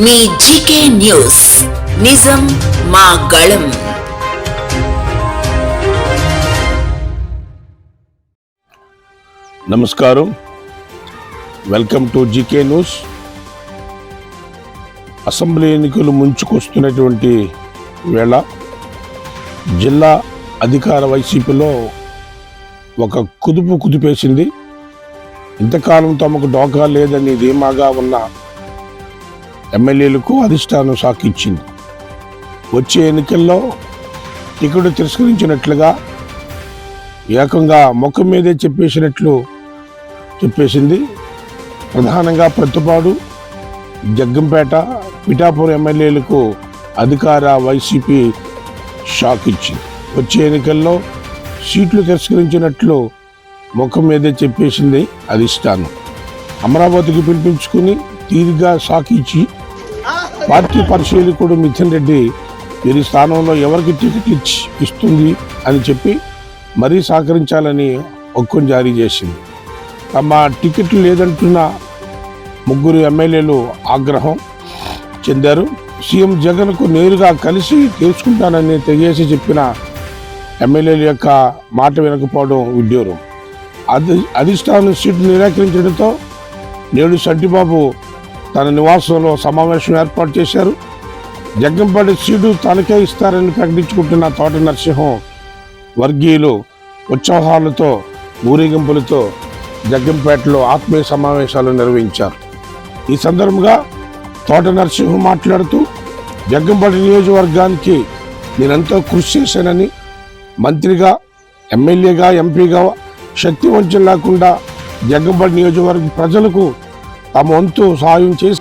మీ GK news. నిజం మా గళం. నమస్కారం. Welcome to G K news. Assembly ఎన్నికలు ముంచుకొస్తున్నటువంటి వేళ జిల్లా అధికార వైసీపీలో ఒక కుదుపు కుదిపేసింది. ఇంతకాలం తమకు డోకా లేదని ధీమాగా ఉన్న ఎమ్మెల్యేలకు అధిష్టానం సాకిచ్చింది వచ్చే ఎన్నికల్లో టికెట్ తిరస్కరించినట్లుగా ఏకంగా ముఖం మీదే చెప్పేసినట్లు చెప్పేసింది. ప్రధానంగా ప్రతిపాడు జగ్గంపేట పిఠాపురం ఎమ్మెల్యేలకు అధికార వైసీపీ షాక్ ఇచ్చింది. వచ్చే ఎన్నికల్లో సీట్లు తిరస్కరించినట్లు ముఖం మీదే చెప్పేసింది అధిష్టానం. అమరావతికి పిలిపించుకుని తీరిగా షాక్ ఇచ్చి పార్టీ పరిశీలకుడు మిథున్ రెడ్డి వీరి స్థానంలో ఎవరికి టికెట్ ఇచ్చి ఇస్తుంది? అని చెప్పి మరీ సహకరించాలని ఒక్కం జారీ చేసింది. తమ టికెట్ లేదంటున్న ముగ్గురు ఎమ్మెల్యేలు ఆగ్రహం చెందారు. సీఎం జగన్కు నేరుగా కలిసి తెలుసుకుంటానని తెగేసి చెప్పిన ఎమ్మెల్యేల యొక్క మాట వినకపోవడం విడ్డూరం. అది అధిష్టానం సీటు నిరాకరించడంతో నేడు సంటిబాబు తన నివాసంలో సమావేశం ఏర్పాటు చేశారు. జగ్గంపల్లి సీటు తనకే ఇస్తారని ప్రకటించుకుంటున్న తోట నరసింహం వర్గీయులు ఉత్సాహాలతో ఊరేగింపులతో జగ్గంపేటలో ఆత్మీయ సమావేశాలు నిర్వహించారు. ఈ సందర్భంగా తోట నరసింహం మాట్లాడుతూ జగ్గంపల్లి నియోజకవర్గానికి నేనెంతో కృషి చేశానని మంత్రిగా ఎమ్మెల్యేగా ఎంపీగా శక్తి వంచం లేకుండా జగ్గంపల్లి నియోజకవర్గ ప్రజలకు తమ వంతు సాయం చేసి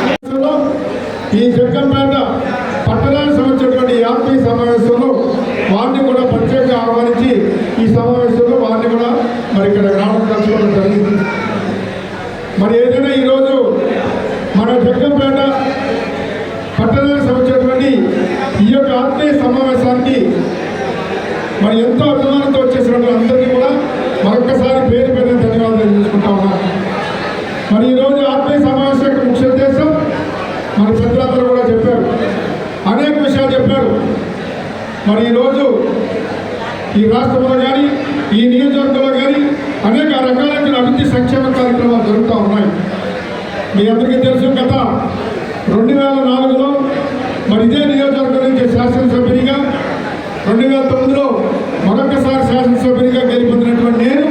సమావేశంలో ఈ జగ్గంపేట పట్టణానికి సంబంధించినటువంటి ఈ సమావేశంలో వారిని కూడా ప్రత్యేకంగా ఆహ్వానించి ఈ సమావేశంలో వారిని కూడా మరి ఇక్కడ రావడం కలుసుకోవడం జరిగింది మరి ఏదైనా ఈరోజు మన జగ్గంపేట పట్టణానికి సంబంధించినటువంటి ఈ యొక్క ఆత్మీయ సమావేశానికి మరి ఎంతో అభిమానంతో వచ్చేసినటువంటి అందరికీ కూడా మరొకసారి పేరు పేరు ధన్యవాదాలు తెలుసుకుంటా ఉన్నాను మరి ఈరోజు ఆత్మీయ సమావేశం యొక్క ముఖ్య ఉద్దేశం మరి పెద్దలందరూ కూడా చెప్పారు అనేక విషయాలు చెప్పారు మరి ఈరోజు ఈ రాష్ట్రంలో కానీ ఈ నియోజకవర్గంలో కానీ అనేక రకాలైన అభివృద్ధి సంక్షేమ కార్యక్రమాలు జరుగుతూ ఉన్నాయి. మీ అందరికీ తెలుసు గత రెండు వేల నాలుగులో మరి ఇదే నియోజకవర్గం నుంచి శాసనసభ్యునిగా రెండు వేల తొమ్మిదిలో మరొకసారి శాసనసభ్యునిగా గెలుపొందినటువంటి నేను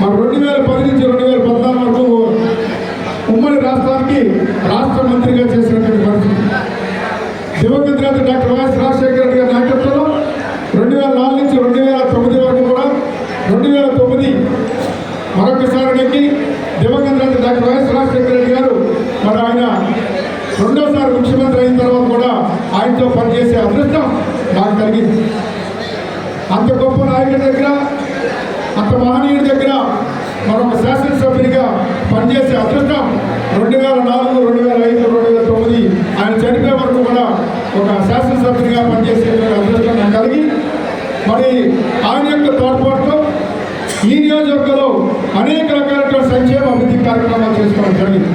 మరి రెండు వేల పది నుంచి రెండు వేల పద్నాలుగు వరకు ఉమ్మడి రాష్ట్రానికి రాష్ట్ర మంత్రిగా చేసినటువంటి పరిస్థితి దివంగత నేత డాక్టర్ వైఎస్ రాజశేఖర రెడ్డి గారి నాయకత్వంలో రెండు వేల నాలుగు నుంచి రెండు వేల తొమ్మిది వరకు కూడా రెండు వేల తొమ్మిది మరొకసారి నెక్కి దివంగత నేత డాక్టర్ వైఎస్ రాజశేఖర రెడ్డి గారు మరి ఆయన రెండోసారి ముఖ్యమంత్రి అయిన తర్వాత కూడా ఆయనతో పనిచేసే అదృష్టం నాకు కలిగింది. అంత గొప్ప నాయకుడి దగ్గర అంత మహనీయుడి దగ్గర మరొక శాసనసభ్యునిగా పనిచేసే అదృష్టం రెండు వేల నాలుగు రెండు వేల ఐదు రెండు వేల తొమ్మిది ఆయన చనిపోయే వరకు కూడా ఒక శాసనసభ్యునిగా పనిచేసేటువంటి అదృష్టం నాకు కలిగి మరి ఆయన యొక్క తోడ్పాటుతో ఈ నియోజకవర్గంలో అనేక రకాలైన సంక్షేమ అభివృద్ధి కార్యక్రమాలు చేసుకోవడం జరిగింది.